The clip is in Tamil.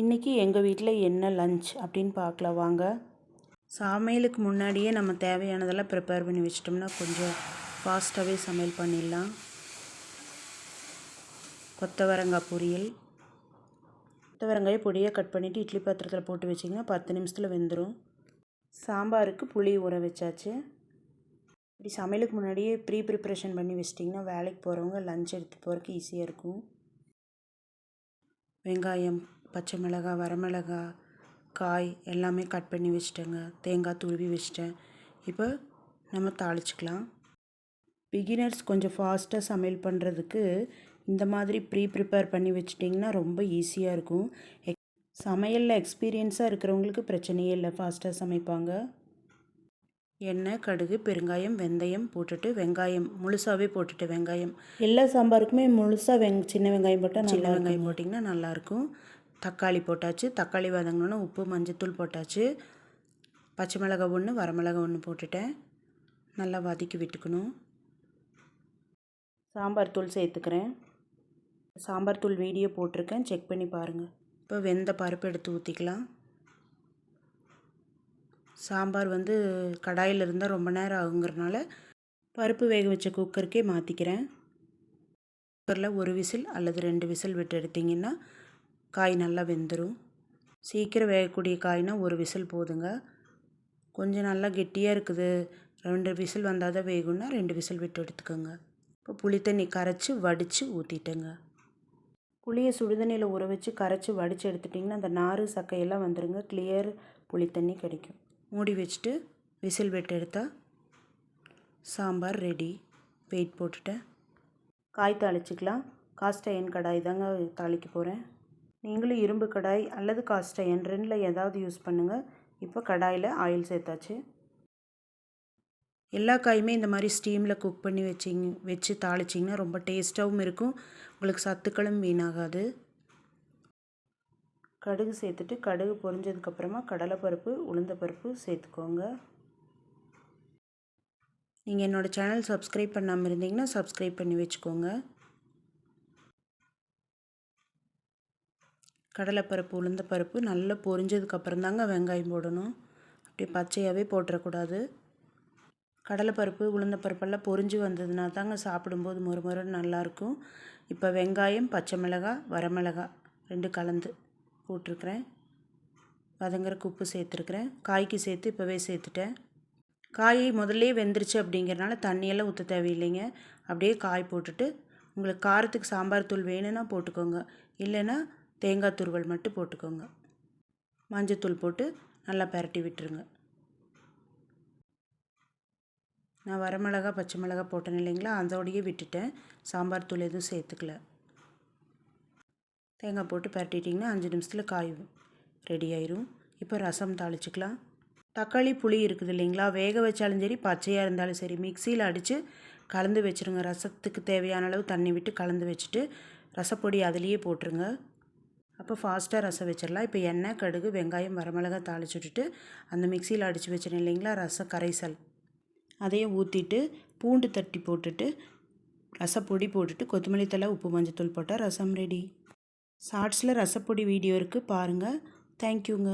இன்றைக்கி எங்கள் வீட்டில் என்ன லஞ்ச் அப்படின்னு பார்க்கலாம் வாங்க. சமையலுக்கு முன்னாடியே நம்ம தேவையானதெல்லாம் ப்ரிப்பேர் பண்ணி வச்சிட்டோம்னா கொஞ்சம் ஃபாஸ்ட்டாகவே சமையல் பண்ணிடலாம். கொத்தவரங்காய் பொரியல். கொத்தவரங்காயை பொடியாக கட் பண்ணிவிட்டு இட்லி பாத்திரத்தில் போட்டு வச்சிங்கன்னா பத்து நிமிஷத்தில் வெந்துடும் சாம்பாருக்கு புளி ஊற வச்சாச்சு. இப்படி சமையலுக்கு முன்னாடியே ப்ரீ ப்ரிப்ரேஷன் பண்ணி வச்சிட்டிங்கன்னா வேலைக்கு போகிறவங்க லஞ்ச் எடுத்து போகிறதுக்கு ஈஸியாக இருக்கும். வெங்காயம் பச்சை மிளகாய் வரமிளகாய் காய் எல்லாமே கட் பண்ணி வச்சிட்டேங்க. தேங்காய் துருவி வச்சிட்டேன். இப்போ நம்ம தாளிச்சிக்கலாம். பிகினர்ஸ் கொஞ்சம் ஃபாஸ்ட்டாக சமையல் பண்ணுறதுக்கு இந்த மாதிரி ப்ரீ ப்ரிப்பேர் பண்ணி வச்சிட்டிங்கன்னா ரொம்ப ஈஸியாக இருக்கும். எக் சமையலில் எக்ஸ்பீரியன்ஸாக இருக்கிறவங்களுக்கு பிரச்சனையே இல்லை. ஃபாஸ்ட்டாக சமைப்பாங்க. எண்ணெய் கடுகு பெருங்காயம் வெந்தயம் போட்டுட்டு வெங்காயம் முழுசாகவே போட்டுட்டு வெங்காயம். எல்லா சாம்பாருக்குமே முழுசாக வெங் சின்ன வெங்காயம் போட்டால் சின்ன வெங்காயம் போட்டிங்கன்னா நல்லாயிருக்கும் தக்காளி போட்டாச்சு. தக்காளி வதங்கினோன்னா உப்பு மஞ்சத்தூள் போட்டாச்சு. பச்சை மிளகா ஒன்று வரமிளகா ஒன்று போட்டுட்டேன். நல்லா வதக்கி விட்டுக்கணும். சாம்பார் தூள் சேர்த்துக்கிறேன். சாம்பார் தூள் வீடியோ போட்டிருக்கேன். செக் பண்ணி பாருங்கள் இப்போ வெந்த பருப்பு எடுத்து ஊற்றிக்கலாம் சாம்பார் வந்து கடாயில் இருந்தால் ரொம்ப நேரம் ஆகுங்கிறனால பருப்பு வேக வச்ச குக்கருக்கே மாற்றிக்கிறேன் குக்கரில் ஒரு விசில் அல்லது ரெண்டு விசில் விட்டு எடுத்திங்கன்னா காய் நல்லா வெந்துடும் சீக்கிரம் வேகக்கூடிய காய்னா ஒரு விசில் போதுங்க. கொஞ்சம் நல்லா கெட்டியாக இருக்குது. ரெண்டு விசில் வந்தால் தான் வேகும்னா ரெண்டு விசில் விட்டு எடுத்துக்கோங்க. இப்போ புளி தண்ணி கரைச்சி வடித்து ஊற்றிட்டேங்க புளியை சுடுதண்ணியில் ஊற வச்சு கரைச்சி வடித்து எடுத்துட்டிங்கன்னா அந்த நார் சக்கையெல்லாம் வந்துடுங்க கிளியர் புளி தண்ணி கிடைக்கும். மூடி வச்சுட்டு விசில் விட்டு எடுத்தால் சாம்பார் ரெடி வெயிட் போட்டுட்டேன். காய் தாளிச்சிக்கலாம். காஸ்ட் அயன் கடாய் தாங்க தாளிக்க போகிறேன் நீங்களும் இரும்பு கடாய் அல்லது காஸ்ட் அயன் ரெண்டில் ஏதாவது யூஸ் பண்ணுங்கள் இப்போ கடாயில் ஆயில் சேர்த்தாச்சு. எல்லா காயுமே இந்த மாதிரி ஸ்டீமில் குக் பண்ணி வச்சிங்க வச்சு தாளிச்சிங்கன்னா ரொம்ப டேஸ்ட்டாகவும் இருக்கும். உங்களுக்கு சத்துக்களும் வீணாகாது. கடுகு சேர்த்துட்டு கடுகு பொரிஞ்சதுக்கப்புறமா கடலைப்பருப்பு உளுந்தப்பருப்பு சேர்த்துக்கோங்க. நீங்கள் என்னோடய சேனல் சப்ஸ்கிரைப் பண்ணாமல் இருந்தீங்கன்னா சப்ஸ்கிரைப் பண்ணி வச்சுக்கோங்க. கடலைப்பருப்பு உளுந்தப்பருப்பு நல்லா பொரிஞ்சதுக்கப்புறம் தாங்க வெங்காயம் போடணும். அப்படியே பச்சையாகவே போட்டுறக்கூடாது. கடலைப்பருப்பு உளுந்தப்பருப்பெல்லாம் பொரிஞ்சு வந்ததுனா தாங்க சாப்பிடும்போது மொறுமொறு நல்லாயிருக்கும். இப்போ வெங்காயம் பச்சை மிளகாய் வரமிளகாய் ரெண்டு கலந்து போட்டிருக்கிறேன். வதங்குறக்கு உப்பு சேர்த்துருக்குறேன். காய்க்கு சேர்த்து இப்போவே சேர்த்துட்டேன். காய் முதல்லே வெந்துருச்சு அப்படிங்கிறனால தண்ணியெல்லாம் ஊற்ற தேவையில்லைங்க. அப்படியே காய் போட்டுட்டு உங்களுக்கு காரத்துக்கு சாம்பார் தூள் வேணும்னா போட்டுக்கோங்க. இல்லைன்னா தேங்காய் துருவல் மட்டும் போட்டுக்கோங்க. மஞ்சத்தூள் போட்டு நல்லா பரட்டி விட்டுருங்க. நான் வரமிளகா பச்சை மிளகா போட்டேன் இல்லைங்களா? அதோடையே விட்டுட்டேன். சாம்பார் தூள் எதுவும் சேர்த்துக்கல. தேங்காய் போட்டு பரட்டிட்டிங்கன்னா அஞ்சு நிமிஷத்தில் காய் ரெடி ஆயிரும். இப்போ ரசம் தாளிச்சிக்கலாம். தக்காளி புளி இருக்குது இல்லைங்களா? வேக வச்சாலும் சரி பச்சையாக இருந்தாலும் சரி மிக்சியில் அடித்து கலந்து வச்சுருங்க. ரசத்துக்கு தேவையான அளவு தண்ணி விட்டு கலந்து வச்சுட்டு ரசப்பொடி அதுலேயே போட்டுருங்க. அப்போ ஃபாஸ்ட்டாக ரசம் வச்சிடலாம் இப்போ எண்ணெய் கடுகு வெங்காயம் வரமிளகா தாளிச்சு விட்டுட்டு அந்த மிக்சியில் அடித்து வச்சிருந்தேன் இல்லைங்களா? ரசம் கரைசல். அதையும் ஊற்றிட்டு பூண்டு தட்டி போட்டுட்டு ரசப்பொடி போட்டுட்டு கொத்தமல்லி தலை உப்பு மஞ்சத்தூள் போட்டால் ரசம் ரெடி ஷார்ட்ஸில் ரசப்பொடி வீடியோ இருக்குது பாருங்கள் தேங்க்யூங்க